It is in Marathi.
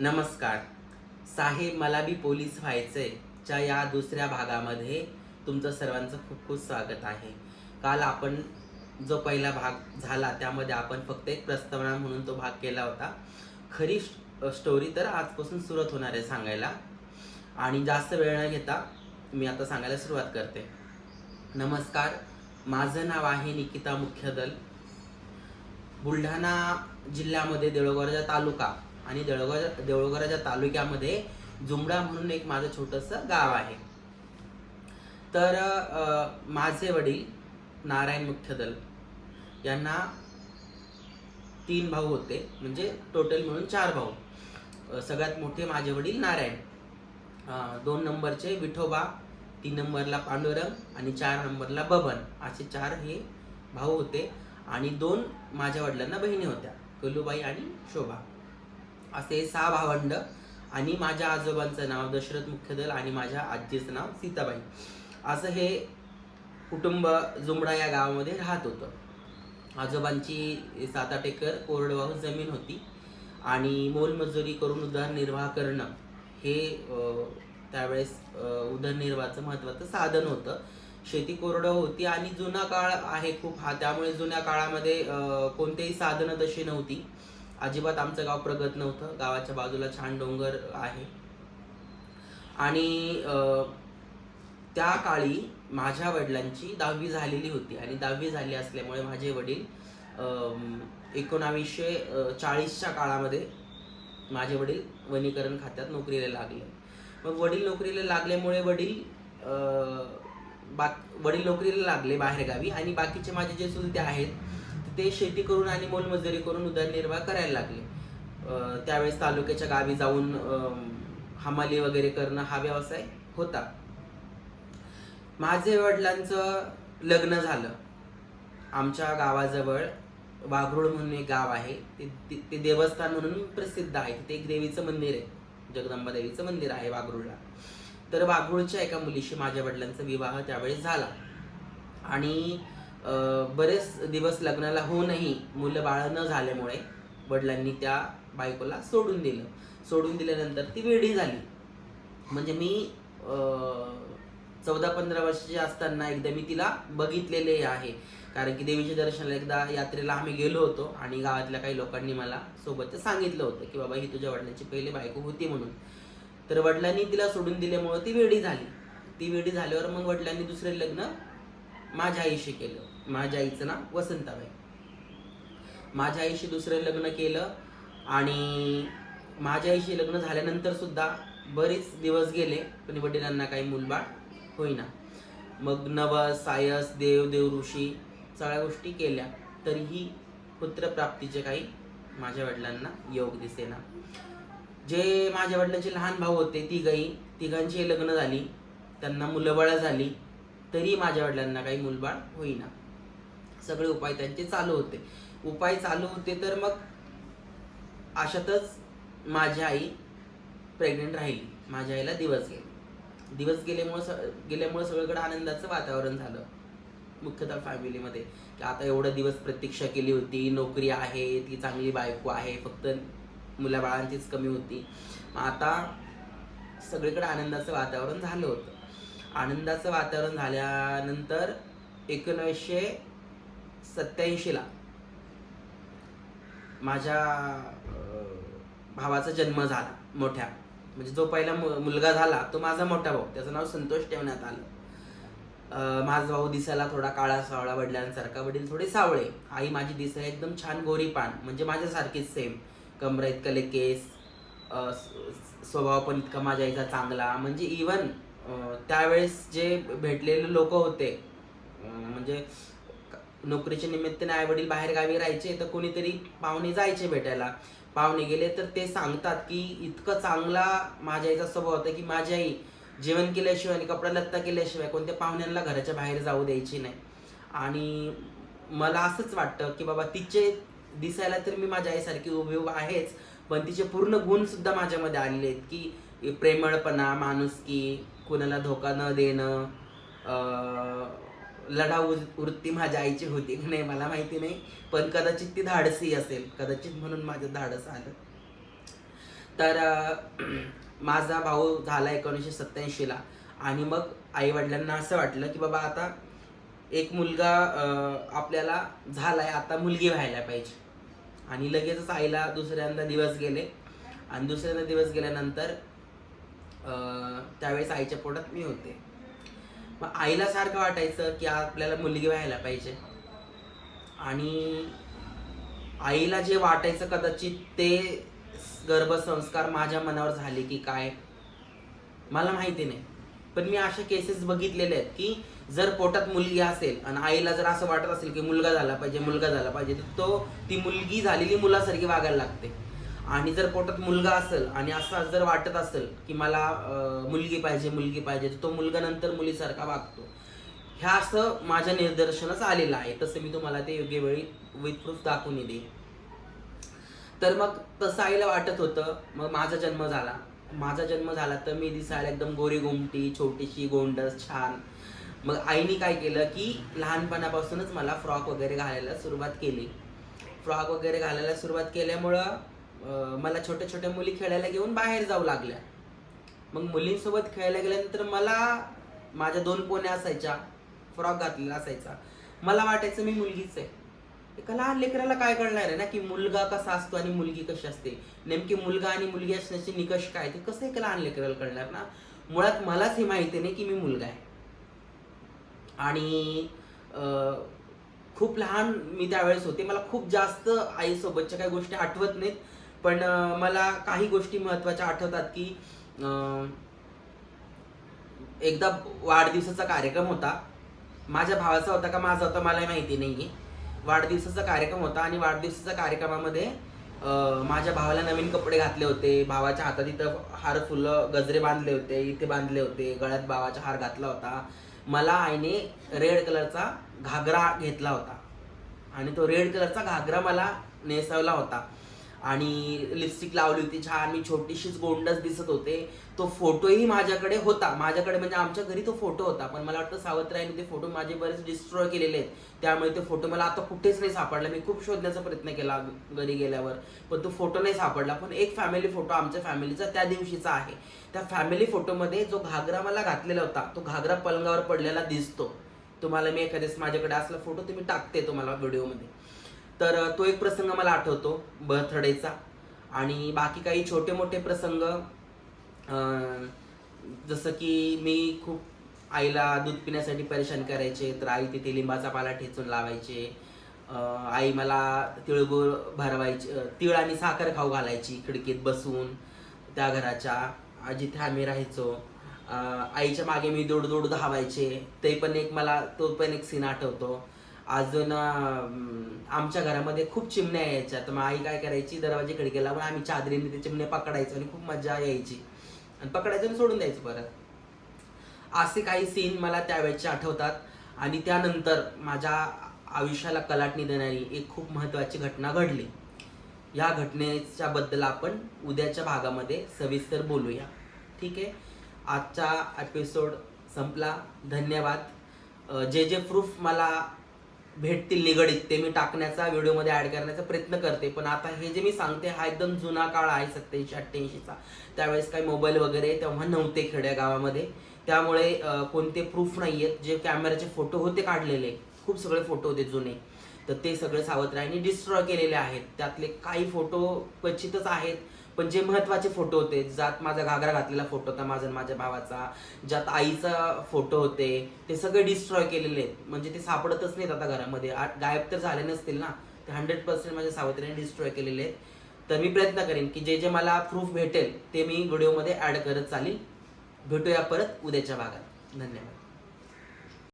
नमस्कार. साहेब मला बी पोलीस व्हायचंय. च्या या दुसऱ्या भागामध्ये तुमचं सर्वांचं खूप खूप स्वागत आहे. काल आपण जो पहिला भाग झाला त्यामध्ये आपण फक्त एक प्रस्तावना म्हणून तो भाग केला होता. खरी स्टोरी तर आजपासून सुरुवात होणार आहे सांगायला. आणि जास्त वेळ न घेता मी आता सांगायला सुरुवात करते. नमस्कार माझं नाव आहे निकिता मुख्यदल. बुलढाणा जिल्ह्यामध्ये देऊळगावच्या तालुका आणि देऊळगाव देऊळगावच्या तालुक्यामध्ये जुमडा म्हणून एक माझं छोटंसं गाव आहे. तर माझे वडील नारायण मुख्यदल यांना तीन भाऊ होते म्हणजे टोटल मिळून चार भाऊ. सगळ्यात मोठे माझे वडील नारायण. दोन नंबरचे विठोबा तीन नंबरला पांडुरंग आणि चार नंबरला बबन असे चार हे भाऊ होते. आणि दोन माझ्या वडिलांना बहिणी होत्या कलुबाई आणि शोभा. असे सहा भावंड आणि माझ्या आजोबांचं नाव दशरथ मुख्यदल आणि माझ्या आजीचं नाव सीताबाई. असं हे कुटुंब जुमडा या गावामध्ये राहत होतं. आजोबांची सात आठ एकर कोरडवाहू जमीन होती आणि मोलमजुरी करून उदरनिर्वाह करणं हे त्यावेळेस उदरनिर्वाहाचं महत्त्वाचं साधन होतं. शेती कोरडं होती आणि जुना काळ आहे खूप. हा त्यामुळे जुन्या काळामध्ये कोणतेही साधनं तशी नव्हती. अजिबात आमचं गाव प्रगत नव्हतं. गावाच्या बाजूला छान डोंगर आहे. आणि त्या काळी माझ्या वडिलांची दहावी झालेली होती. आणि दहावी झाली असल्यामुळे माझे वडील एकोणावीसशे चाळीसच्या काळामध्ये माझे वडील वनीकरण खात्यात नोकरीला लागले. मग वडील नोकरीला लागल्यामुळे वडील बाक बा वडील नोकरीला लागले बाहेरगावी. आणि बाकीचे माझे जे चुलते आहेत ते शेती करून आणि मोलमजुरी करून उदरनिर्वाह करायला लागले. त्यावेळेस तालुक्याच्या गावी जाऊन हमाली वगैरे करणं हा व्यवसाय होता. माझे वडिलांचं लग्न झालं. आमच्या गावाजवळ वाघरोळ म्हणून एक गाव आहे. ते ते- देवस्थान म्हणून प्रसिद्ध आहे. तिथे एक देवीचं मंदिर आहे. जगदंबा देवीचं मंदिर आहे वाघरोळला. तर वाघरोळच्या एका मुलीशी माझ्या वडिलांचा विवाह त्यावेळेस झाला. आणि बरेच दिवस लग्नाला होऊनही मुलं बाळ न झाल्यामुळे वडिलांनी त्या बायकोला सोडून दिलं. सोडून दिल्यानंतर ती वेडी झाली. म्हणजे मी चौदा पंधरा वर्षाची असताना एकदा मी तिला बघितलेले आहे. कारण की देवीच्या दर्शनाला एकदा यात्रेला आम्ही गेलो होतो आणि गावातल्या काही लोकांनी मला सोबत सांगितलं होतं की बाबा ही तुझ्या वडिलांची पहिली बायको होती म्हणून. तर वडिलांनी तिला सोडून दिल्यामुळं ती वेडी झाली. ती वेडी झाल्यावर मग वडिलांनी दुसरे लग्न माझ्या आईशी केलं. माझ्या आईचं नाव वसंताबाई. माझ्या आईशी दुसरं लग्न केलं आणि माझ्या आईशी लग्न झाल्यानंतर सुद्धा बरेच दिवस गेले पण वडिलांना काही मुलबाळ होईना. मग नवस सायस देव देव ऋषी सगळ्या गोष्टी केल्या तरीही पुत्रप्राप्तीचे काही माझ्या वडिलांना योग दिसेना. जे माझ्या वडिलांचे लहान भाऊ होते तिघही तिघांची लग्न झाली त्यांना मुलंबाळ झाली तरी माझ्या वडिलांना काही मुलबाळ होईना. सगळे उपाय त्यांचे चालू होते. उपाय चालू होते तर मग अशातच माझी आई प्रेग्नेंट राहिली. माझ्या आईला दिवस गेले. दिवस गेल्यामुळं स- गेल्यामुळं सगळीकडे आनंदाचं वातावरण झालं. मुख्यतः फॅमिलीमध्ये की आता एवढं दिवस प्रतीक्षा केली होती. नोकरी आहे ती चांगली बायको आहे फक्त मुलाबाळांचीच कमी होती. मग आता सगळीकडे आनंदाचं वातावरण झालं होतं. आनंदाचं वातावरण झाल्यानंतर एकोणीसशे सत्याऐंशीला. माझ्या भावाचा जन्म झाला मोठ्या. म्हणजे जो पहिला मु- मुलगा झाला तो माझा मोठा भाऊ. त्याचं नाव संतोष ठेवण्यात आलं. माझा भाऊ दिसायला थोडा काळा सावळा वडिलांसारखा. वडील थोडे सावळे. आई माझी दिसायला एकदम छान गोरी पान म्हणजे माझ्यासारखीच सेम कमरा इतकले केस स्वभाव पण इतका माझ्या आईचा चांगला. म्हणजे इवन त्यावेळेस जे भेटलेले लोक होते म्हणजे नोकरीच्या निमित्ताने आई वडील बाहेर गावी राहायचे तर कोणीतरी पाहुणे जायचे भेटायला. पाहुणे गेले तर ते सांगतात की इतकं चांगला माझ्या आईचा स्वभाव होता की माझी आई जेवण केल्याशिवाय आणि कपडा लत्ता केल्याशिवाय कोणत्या पाहुण्यांना घराच्या बाहेर जाऊ द्यायची नाही. आणि मला असंच वाटतं की बाबा तिचे दिसायला तर मी माझ्या आईसारखी उभी उभा आहेच पण तिचे पूर्ण गुणसुद्धा माझ्यामध्ये आलेले आहेत की प्रेमळपणा माणुसकी कुणाला धोका न देणं लढाऊ वृत्ती माझ्या आईची होती. की नाही मला माहिती नाही. पण कदाचित ती धाडसी असेल. कदाचित म्हणून माझं धाडस आलं. तर माझा भाऊ झाला एकोणीसशे सत्याऐंशीला आणि मग आईवडिलांना असं वाटलं की बाबा आता एक मुलगा आपल्याला झालाय. आता मुलगी व्हायला पाहिजे. आणि लगेचच आईला दुसऱ्यांदा दिवस गेले. आणि दुसऱ्यांदा दिवस गेल्यानंतर त्यावेळेस आईच्या पोटात मी होते. मग आईला सारखं वाटायचं की आपल्याला मुलगी व्हायला पाहिजे. आणि आईला जे वाटायचं कदाचित ते गर्भसंस्कार माझ्या मनावर झाले की काय? मला माहिती नाही. पण मी अशा केसेस बघितलेले आहेत की जर पोटात मुलगी असेल आणि आईला जर असं वाटत असेल की मुलगा झाला पाहिजे मुलगा झाला पाहिजे तर तो ती मुलगी झालेली मुलासारखी वागायला लागते. आणि जर पोटात मुलगा असेल आणि असं जर वाटत असेल की मला मुलगी पाहिजे मुलगी पाहिजे तर तो मुलगा नंतर मुलीसारखा वागतो. ह्या असं माझ्या निदर्शनास आलेलं आहे. तसं मी तुम्हाला ते योग्य वेळी विथ प्रूफ दाखवून येते तर मग तसं आईला वाटत होतं मग माझा जन्म झाला. माझा जन्म झाला तर मी दिसायला एकदम गोरी गोमटी छोटीशी गोंडस छान. मग आईने काय केलं की लहानपणापासूनच मला फ्रॉक वगैरे घालायला सुरुवात केली. फ्रॉक वगैरे घालायला सुरुवात केल्यामुळं मला छोट्या छोट्या मुली खेळायला घेऊन बाहेर जाऊ लागल्या. मग मुलींसोबत खेळायला गेल्यानंतर मला माझ्या दोन पोण्या असायच्या फ्रॉक घातलेला असायचा. मला वाटायचं मी मुलगीच आहे. एका लहान लेकराला काय कळणार आहे ना की मुलगा कसा असतो आणि मुलगी कशी असते? नेमकी मुलगा आणि मुलगी असण्याचे निकष काय ते कसं एका लहान लेकराला कळणार ना? मुळात मलाच हे माहिती नाही की मी मुलगा आहे. आणि खूप लहान मी त्यावेळेस होते. मला खूप जास्त आईसोबतच्या काही गोष्टी आठवत नाहीत. पण मला काही गोष्टी महत्त्वाच्या आठवतात की एकदा वाढदिवसाचा कार्यक्रम होता. माझ्या भावाचा होता का माझा होता मला माहिती नाही आहे वाढदिवसाचा कार्यक्रम होता आणि वाढदिवसाच्या कार्यक्रमामध्ये माझ्या भावाला नवीन कपडे घातले होते. भावाच्या हातात इथं हार फुलं गजरे बांधले होते. इथे बांधले होते. गळ्यात भावाचा हार घातला होता. मला आईने रेड कलरचा घागरा घेतला होता. आणि तो रेड कलरचा घागरा मला नेसवला होता. आणि लिपस्टिक लावली होती छान. मी छोटीशीच गोंडस दिसत होते. तो फोटोही माझ्याकडे होता. माझ्याकडे म्हणजे आमच्या घरी तो फोटो होता. पण मला वाटतं सावत्रायने ते फोटो माझे बरेच डिस्ट्रॉय केलेले आहेत. त्यामुळे ते फोटो मला आता कुठेच नाही सापडला. मी खूप शोधण्याचा प्रयत्न केला घरी गेल्यावर. पण तो फोटो नाही सापडला. पण एक फॅमिली फोटो आमच्या फॅमिलीचा त्या दिवशीचा आहे. त्या फॅमिली फोटोमध्ये जो घागरा मला घातलेला होता तो घागरा पलंगावर पडलेला दिसतो. तुम्हाला मी एखाद्यास माझ्याकडे असला फोटो तुम्ही टाकते तुम्हाला व्हिडिओमध्ये तर तो एक प्रसंग मला आठवतो बर्थडेचा. आणि बाकी काही छोटे मोठे प्रसंग जसं की मी खूप आईला दूध पिण्यासाठी परेशान करायचे तर आई तिथे लिंबाचा पाला ठेचून लावायचे. आई मला तिळगुळ भरवायची तिळ आणि साखर खाऊ घालायची खिडकीत बसून त्या घराच्या जिथे आम्ही राहायचो. आईच्या मागे मी दोड दोड धावायचे. ते पण एक मला तो पण एक सीन आठवतो. अजून आमच्या घरामध्ये खूप चिमण्या यायच्या. तर मग आई काय करायची दरवाजे खिडकी पण आम्ही चादरीने ते चिमणे पकडायचो आणि खूप मजा यायची. आणि पकडायचं आणि सोडून द्यायचं परत. असे काही सीन मला त्यावेळेचे आठवतात. आणि त्यानंतर माझ्या आयुष्याला कलाटणी देणारी एक खूप महत्त्वाची घटना घडली. या घटनेच्या बद्दल आपण उद्याच्या भागामध्ये सविस्तर बोलूया. ठीक आहे? आजचा एपिसोड संपला. धन्यवाद. जे जे प्रूफ मला भेटतील निगडीत ते मी टाकण्याचा व्हिडिओमध्ये ऍड करण्याचा प्रयत्न करते. पण आता हे जे मी सांगते हा एकदम जुना काळ आहे सत्याऐंशी अठ्ठ्याऐंशीचा. त्यावेळेस काही मोबाईल वगैरे तेव्हा नव्हते खेड्यागावामध्ये त्यामुळे कोणते प्रूफ नाही आहेत जे कॅमेऱ्याचे फोटो होते काढलेले खूप सगळे फोटो होते जुने. तर ते सगळे सावत्रायांनी डिस्ट्रॉय केलेले आहेत. त्यातले काही फोटो क्वचितच आहेत. पण जे महत्त्वाचे फोटो होते ज्यात माझा घागरा घातलेला फोटो होता माझा आणि माझ्या भावाचा ज्यात आईचा फोटो होते ते सगळे डिस्ट्रॉय केलेले आहेत. म्हणजे ते सापडतच नाहीत आता घरामध्ये. गायब तर झाले नसतील ना? ते हंड्रेड पर्सेंट माझ्या सावत्रीने डिस्ट्रॉय केलेले आहेत. तर मी प्रयत्न करेन की जे जे मला प्रूफ भेटेल ते मी व्हिडिओमध्ये ॲड करत चालेल भेटूया परत उद्याच्या भागात. धन्यवाद.